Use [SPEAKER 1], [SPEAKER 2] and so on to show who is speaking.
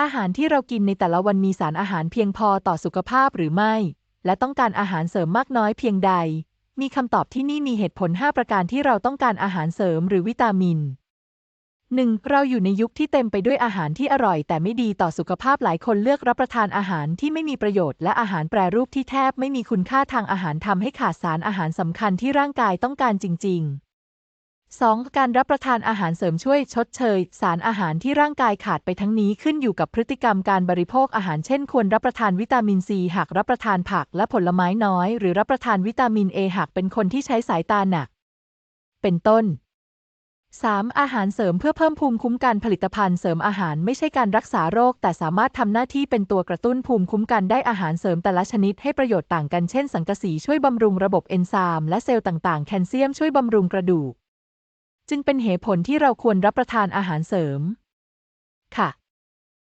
[SPEAKER 1] อาหารที่เรากินในแต่ละวันมีสารอาหารเพียงพอต่อสุขภาพหรือไม่ และต้องการอาหารเสริมมากน้อยเพียงใด มีคำตอบที่นี่มีเหตุผล 5 ประการที่เราต้องการอาหารเสริมหรือวิตามิน 1. เราอยู่ในยุคที่เต็มไปด้วยอาหารที่อร่อย แต่ไม่ดีต่อสุขภาพหลายคนเลือกรับประทานอาหารที่ไม่มีประโยชน์และอาหารแปรรูปที่แทบไม่มีคุณค่าทางอาหารทำให้ขาดสารอาหารสำคัญที่ร่างกายต้องการจริง 2. การรับประทานอาหารเสริมช่วยชดเชย สารอาหารที่ร่างกายขาดไปทั้งนี้ขึ้นอยู่กับพฤติกรรมการบริโภคอาหารเช่น ควรรับประทานวิตามินซีหากรับประทานผักและผลไม้น้อย หรือรับประทานวิตามินเอหากเป็นคนที่ใช้สายตาหนัก เป็นต้น 3. อาหารเสริมเพื่อเพิ่มภูมิคุ้มกันผลิตภัณฑ์เสริมอาหารไม่ใช่การรักษาโรค แต่สามารถทำหน้าที่เป็นตัวกระตุ้นภูมิคุ้มกันได้อาหารเสริมแต่ละชนิดให้ประโยชน์ต่างกันเช่น สังกะสีช่วยบำรุงระบบเอนไซม์และเซลล์ต่างๆ แคลเซียมช่วยบำรุงกระดูก จึงเป็นเหตุผลที่เราควรรับประทานอาหารเสริม